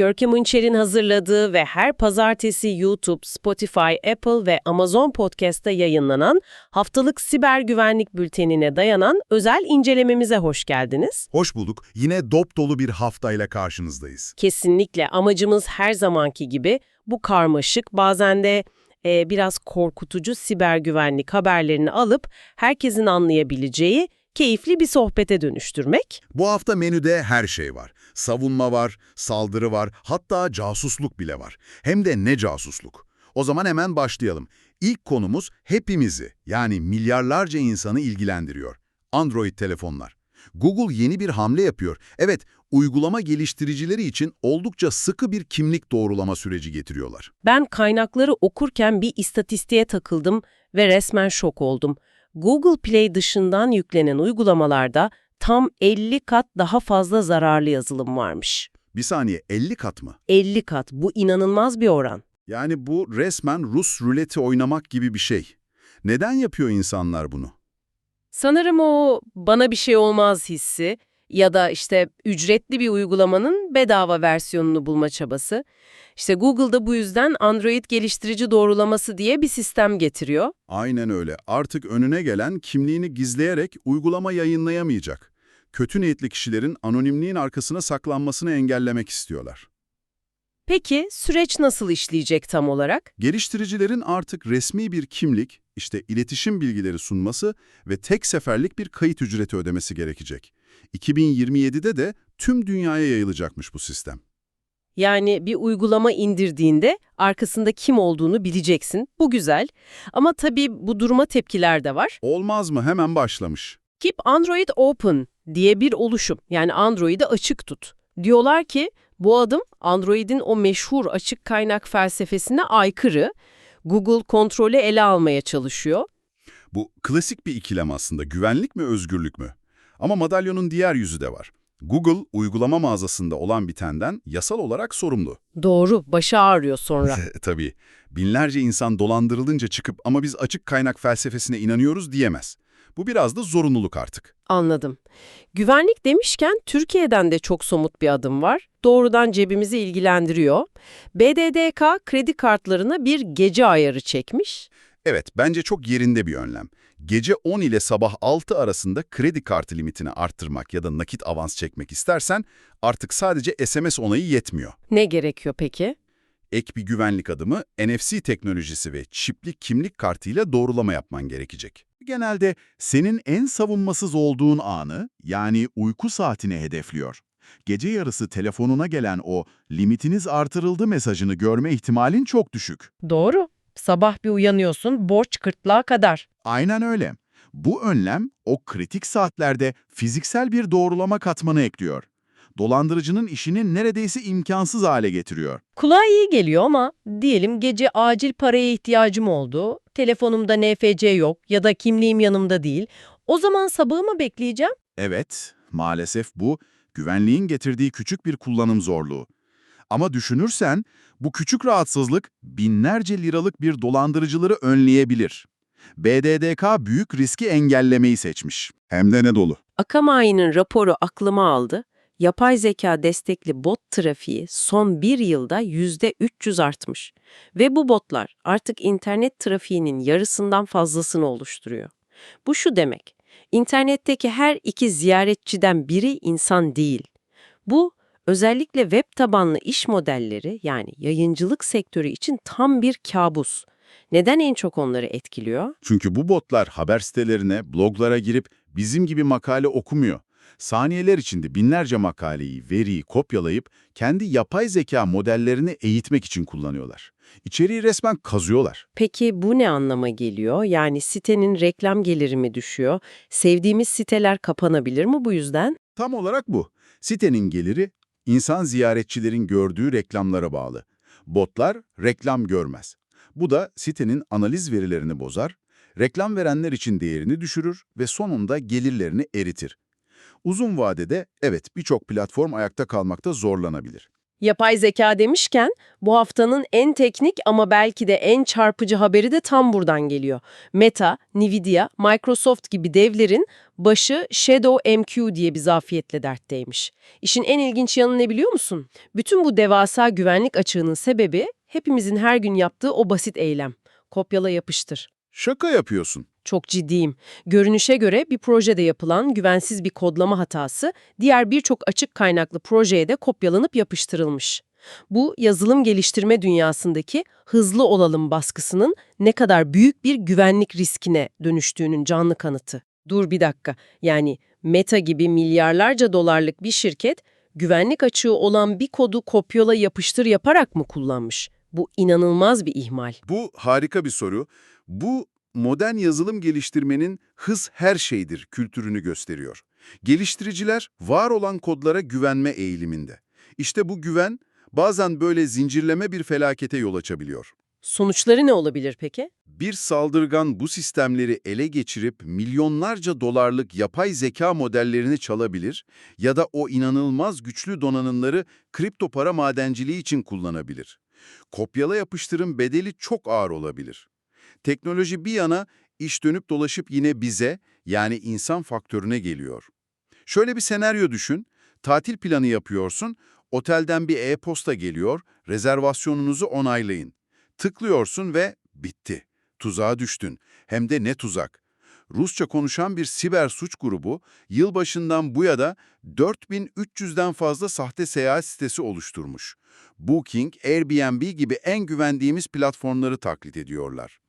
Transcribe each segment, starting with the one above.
Görkem Ünçer'in hazırladığı ve her pazartesi YouTube, Spotify, Apple ve Amazon Podcast'ta yayınlanan haftalık siber güvenlik bültenine dayanan özel incelememize hoş geldiniz. Hoş bulduk. Yine dop dolu bir haftayla karşınızdayız. Kesinlikle amacımız her zamanki gibi bu karmaşık, bazen de e, biraz korkutucu siber güvenlik haberlerini alıp herkesin anlayabileceği keyifli bir sohbete dönüştürmek. Bu hafta menüde her şey var. Savunma var, saldırı var, hatta casusluk bile var. Hem de ne casusluk? O zaman hemen başlayalım. İlk konumuz hepimizi, yani milyarlarca insanı ilgilendiriyor. Android telefonlar. Google yeni bir hamle yapıyor. Evet, uygulama geliştiricileri için oldukça sıkı bir kimlik doğrulama süreci getiriyorlar. Ben kaynakları okurken bir istatistiğe takıldım ve resmen şok oldum. Google Play dışından yüklenen uygulamalarda tam 50 kat daha fazla zararlı yazılım varmış. Bir saniye, 50 kat mı? 50 kat. Bu inanılmaz bir oran. Yani bu resmen Rus ruleti oynamak gibi bir şey. Neden yapıyor insanlar bunu? Sanırım o bana bir şey olmaz hissi ya da işte ücretli bir uygulamanın bedava versiyonunu bulma çabası. İşte Google'da bu yüzden Android geliştirici doğrulaması diye bir sistem getiriyor. Aynen öyle. Artık önüne gelen kimliğini gizleyerek uygulama yayınlayamayacak. Kötü niyetli kişilerin anonimliğin arkasına saklanmasını engellemek istiyorlar. Peki süreç nasıl işleyecek tam olarak? Geliştiricilerin artık resmi bir kimlik, işte iletişim bilgileri sunması ve tek seferlik bir kayıt ücreti ödemesi gerekecek. 2027'de de tüm dünyaya yayılacakmış bu sistem. Yani bir uygulama indirdiğinde arkasında kim olduğunu bileceksin. Bu güzel. Ama tabii bu duruma tepkiler de var. Olmaz mı? Hemen başlamış. Keep Android Open diye bir oluşum. Yani Android'i açık tut. Diyorlar ki bu adım Android'in o meşhur açık kaynak felsefesine aykırı. Google kontrolü ele almaya çalışıyor. Bu klasik bir ikilem aslında. Güvenlik mi, özgürlük mü? Ama madalyonun diğer yüzü de var. Google, uygulama mağazasında olan bitenden yasal olarak sorumlu. Doğru, başı ağrıyor sonra. Tabii, binlerce insan dolandırılınca çıkıp ama biz açık kaynak felsefesine inanıyoruz diyemez. Bu biraz da zorunluluk artık. Anladım. Güvenlik demişken Türkiye'den de çok somut bir adım var. Doğrudan cebimizi ilgilendiriyor. BDDK kredi kartlarına bir gece ayarı çekmiş. Evet, bence çok yerinde bir önlem. Gece 10 ile sabah 6 arasında kredi kartı limitini arttırmak ya da nakit avans çekmek istersen artık sadece SMS onayı yetmiyor. Ne gerekiyor peki? Ek bir güvenlik adımı NFC teknolojisi ve çipli kimlik kartıyla doğrulama yapman gerekecek. Genelde senin en savunmasız olduğun anı, yani uyku saatini hedefliyor. Gece yarısı telefonuna gelen o limitiniz artırıldı mesajını görme ihtimalin çok düşük. Doğru. Sabah bir uyanıyorsun, borç kırtlağa kadar. Aynen öyle. Bu önlem o kritik saatlerde fiziksel bir doğrulama katmanı ekliyor. Dolandırıcının işini neredeyse imkansız hale getiriyor. Kulağa iyi geliyor ama diyelim gece acil paraya ihtiyacım oldu, telefonumda NFC yok ya da kimliğim yanımda değil. O zaman sabahı mı bekleyeceğim? Evet, maalesef bu güvenliğin getirdiği küçük bir kullanım zorluğu. Ama düşünürsen bu küçük rahatsızlık binlerce liralık bir dolandırıcıları önleyebilir. BDDK büyük riski engellemeyi seçmiş. Hem de ne dolu. Akamai'nin raporu aklıma aldı. Yapay zeka destekli bot trafiği son bir yılda %300 artmış. Ve bu botlar artık internet trafiğinin yarısından fazlasını oluşturuyor. Bu şu demek, internetteki her iki ziyaretçiden biri insan değil. Bu, özellikle web tabanlı iş modelleri yani yayıncılık sektörü için tam bir kabus. Neden en çok onları etkiliyor? Çünkü bu botlar haber sitelerine, bloglara girip bizim gibi makale okumuyor. Saniyeler içinde binlerce makaleyi, veriyi kopyalayıp kendi yapay zeka modellerini eğitmek için kullanıyorlar. İçeriği resmen kazıyorlar. Peki bu ne anlama geliyor? Yani sitenin reklam geliri mi düşüyor? Sevdiğimiz siteler kapanabilir mi bu yüzden? Tam olarak bu. Sitenin geliri insan ziyaretçilerin gördüğü reklamlara bağlı. Botlar reklam görmez. Bu da sitenin analiz verilerini bozar, reklam verenler için değerini düşürür ve sonunda gelirlerini eritir. Uzun vadede evet birçok platform ayakta kalmakta zorlanabilir. Yapay zeka demişken bu haftanın en teknik ama belki de en çarpıcı haberi de tam buradan geliyor. Meta, Nvidia, Microsoft gibi devlerin başı Shadow MQ diye bir zafiyetle dertteymiş. İşin en ilginç yanı ne biliyor musun? Bütün bu devasa güvenlik açığının sebebi hepimizin her gün yaptığı o basit eylem. Kopyala yapıştır. Şaka yapıyorsun. Çok ciddiyim. Görünüşe göre bir projede yapılan güvensiz bir kodlama hatası diğer birçok açık kaynaklı projeye de kopyalanıp yapıştırılmış. Bu yazılım geliştirme dünyasındaki hızlı olalım baskısının ne kadar büyük bir güvenlik riskine dönüştüğünün canlı kanıtı. Dur bir dakika. Yani Meta gibi milyarlarca dolarlık bir şirket güvenlik açığı olan bir kodu kopyala yapıştır yaparak mı kullanmış? Bu inanılmaz bir ihmal. Bu harika bir soru. Bu modern yazılım geliştirmenin hız her şeydir kültürünü gösteriyor. Geliştiriciler var olan kodlara güvenme eğiliminde. İşte bu güven bazen böyle zincirleme bir felakete yol açabiliyor. Sonuçları ne olabilir peki? Bir saldırgan bu sistemleri ele geçirip milyonlarca dolarlık yapay zeka modellerini çalabilir ya da o inanılmaz güçlü donanımları kripto para madenciliği için kullanabilir. Kopyala yapıştırın bedeli çok ağır olabilir. Teknoloji bir yana iş dönüp dolaşıp yine bize yani insan faktörüne geliyor. Şöyle bir senaryo düşün, tatil planı yapıyorsun, otelden bir e-posta geliyor, rezervasyonunuzu onaylayın. Tıklıyorsun ve bitti. Tuzağa düştün. Hem de ne tuzak. Rusça konuşan bir siber suç grubu yılbaşından bu yana 4300'den fazla sahte seyahat sitesi oluşturmuş. Booking, Airbnb gibi en güvendiğimiz platformları taklit ediyorlar.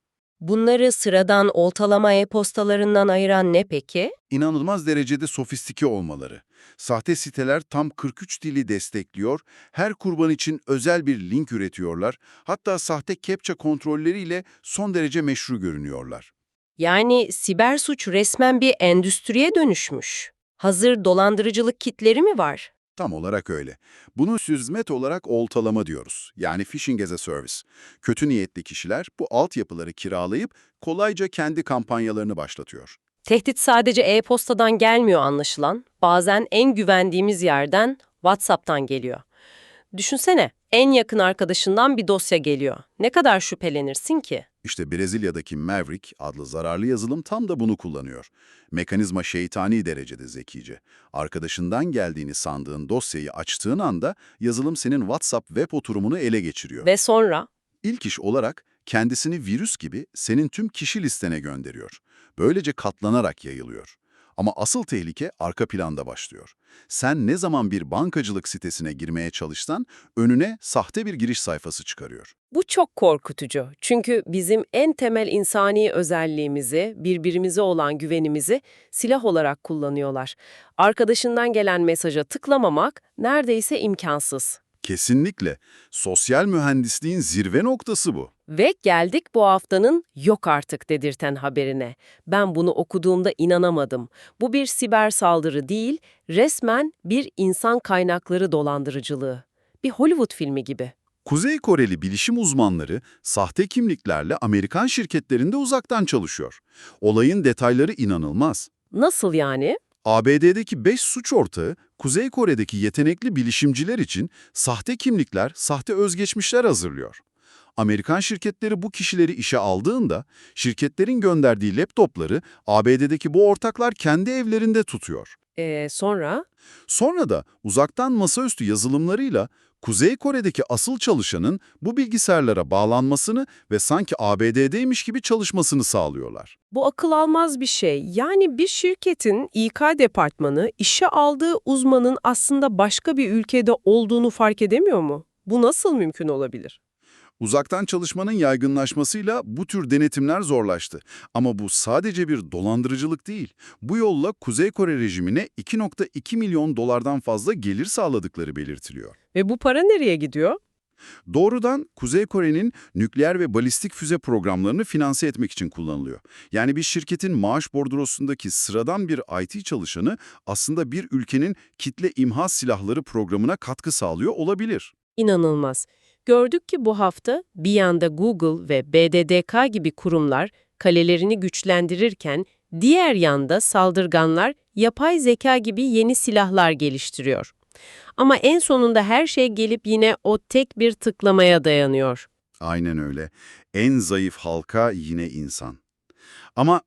Bunları sıradan oltalama e-postalarından ayıran ne peki? İnanılmaz derecede sofistike olmaları. Sahte siteler tam 43 dili destekliyor, her kurban için özel bir link üretiyorlar, hatta sahte captcha kontrolleriyle son derece meşru görünüyorlar. Yani siber suç resmen bir endüstriye dönüşmüş. Hazır dolandırıcılık kitleri mi var? Tam olarak öyle. Bunu hizmet olarak oltalama diyoruz. Yani phishing as a service. Kötü niyetli kişiler bu altyapıları kiralayıp kolayca kendi kampanyalarını başlatıyor. Tehdit sadece e-postadan gelmiyor anlaşılan. Bazen en güvendiğimiz yerden WhatsApp'tan geliyor. Düşünsene, en yakın arkadaşından bir dosya geliyor. Ne kadar şüphelenirsin ki? İşte Brezilya'daki Maverick adlı zararlı yazılım tam da bunu kullanıyor. Mekanizma şeytani derecede zekice. Arkadaşından geldiğini sandığın dosyayı açtığın anda yazılım senin WhatsApp web oturumunu ele geçiriyor. Ve sonra İlk iş olarak kendisini virüs gibi senin tüm kişi listene gönderiyor. Böylece katlanarak yayılıyor. Ama asıl tehlike arka planda başlıyor. Sen ne zaman bir bankacılık sitesine girmeye çalışsan önüne sahte bir giriş sayfası çıkarıyor. Bu çok korkutucu. Çünkü bizim en temel insani özelliğimizi, birbirimize olan güvenimizi silah olarak kullanıyorlar. Arkadaşından gelen mesaja tıklamamak neredeyse imkansız. Kesinlikle. Sosyal mühendisliğin zirve noktası bu. Ve geldik bu haftanın yok artık dedirten haberine. Ben bunu okuduğumda inanamadım. Bu bir siber saldırı değil, resmen bir insan kaynakları dolandırıcılığı. Bir Hollywood filmi gibi. Kuzey Koreli bilişim uzmanları sahte kimliklerle Amerikan şirketlerinde uzaktan çalışıyor. Olayın detayları inanılmaz. Nasıl yani? ABD'deki 5 suç ortağı, Kuzey Kore'deki yetenekli bilişimciler için sahte kimlikler, sahte özgeçmişler hazırlıyor. Amerikan şirketleri bu kişileri işe aldığında, şirketlerin gönderdiği laptopları ABD'deki bu ortaklar kendi evlerinde tutuyor. Ee, sonra? Sonra da uzaktan masaüstü yazılımlarıyla Kuzey Kore'deki asıl çalışanın bu bilgisayarlara bağlanmasını ve sanki ABD'deymiş gibi çalışmasını sağlıyorlar. Bu akıl almaz bir şey. Yani bir şirketin İK departmanı işe aldığı uzmanın aslında başka bir ülkede olduğunu fark edemiyor mu? Bu nasıl mümkün olabilir? Uzaktan çalışmanın yaygınlaşmasıyla bu tür denetimler zorlaştı. Ama bu sadece bir dolandırıcılık değil. Bu yolla Kuzey Kore rejimine 2.2 milyon dolardan fazla gelir sağladıkları belirtiliyor. Ve bu para nereye gidiyor? Doğrudan Kuzey Kore'nin nükleer ve balistik füze programlarını finanse etmek için kullanılıyor. Yani bir şirketin maaş bordrosundaki sıradan bir IT çalışanı aslında bir ülkenin kitle imha silahları programına katkı sağlıyor olabilir. İnanılmaz. Gördük ki bu hafta bir yanda Google ve BDDK gibi kurumlar kalelerini güçlendirirken diğer yanda saldırganlar yapay zeka gibi yeni silahlar geliştiriyor. Ama en sonunda her şey gelip yine o tek bir tıklamaya dayanıyor. Aynen öyle. En zayıf halka yine insan. Ama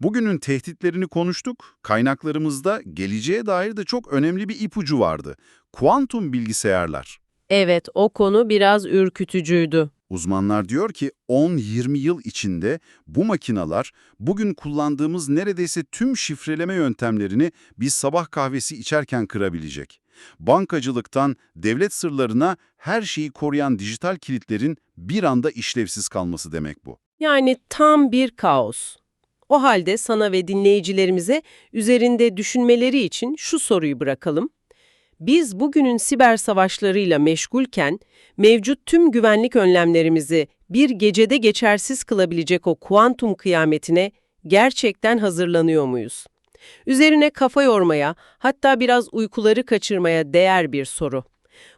bugünün tehditlerini konuştuk. Kaynaklarımızda geleceğe dair de çok önemli bir ipucu vardı. Kuantum bilgisayarlar. Evet, o konu biraz ürkütücüydü. Uzmanlar diyor ki 10-20 yıl içinde bu makinalar bugün kullandığımız neredeyse tüm şifreleme yöntemlerini biz sabah kahvesi içerken kırabilecek. Bankacılıktan devlet sırlarına her şeyi koruyan dijital kilitlerin bir anda işlevsiz kalması demek bu. Yani tam bir kaos. O halde sana ve dinleyicilerimize üzerinde düşünmeleri için şu soruyu bırakalım. Biz bugünün siber savaşlarıyla meşgulken mevcut tüm güvenlik önlemlerimizi bir gecede geçersiz kılabilecek o kuantum kıyametine gerçekten hazırlanıyor muyuz? Üzerine kafa yormaya, hatta biraz uykuları kaçırmaya değer bir soru.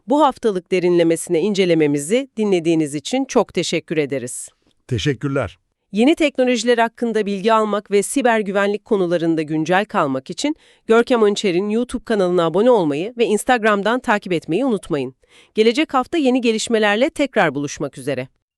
Bu haftalık derinlemesine incelememizi dinlediğiniz için çok teşekkür ederiz. Teşekkürler. Yeni teknolojiler hakkında bilgi almak ve siber güvenlik konularında güncel kalmak için Görkem Önçer'in YouTube kanalına abone olmayı ve Instagram'dan takip etmeyi unutmayın. Gelecek hafta yeni gelişmelerle tekrar buluşmak üzere.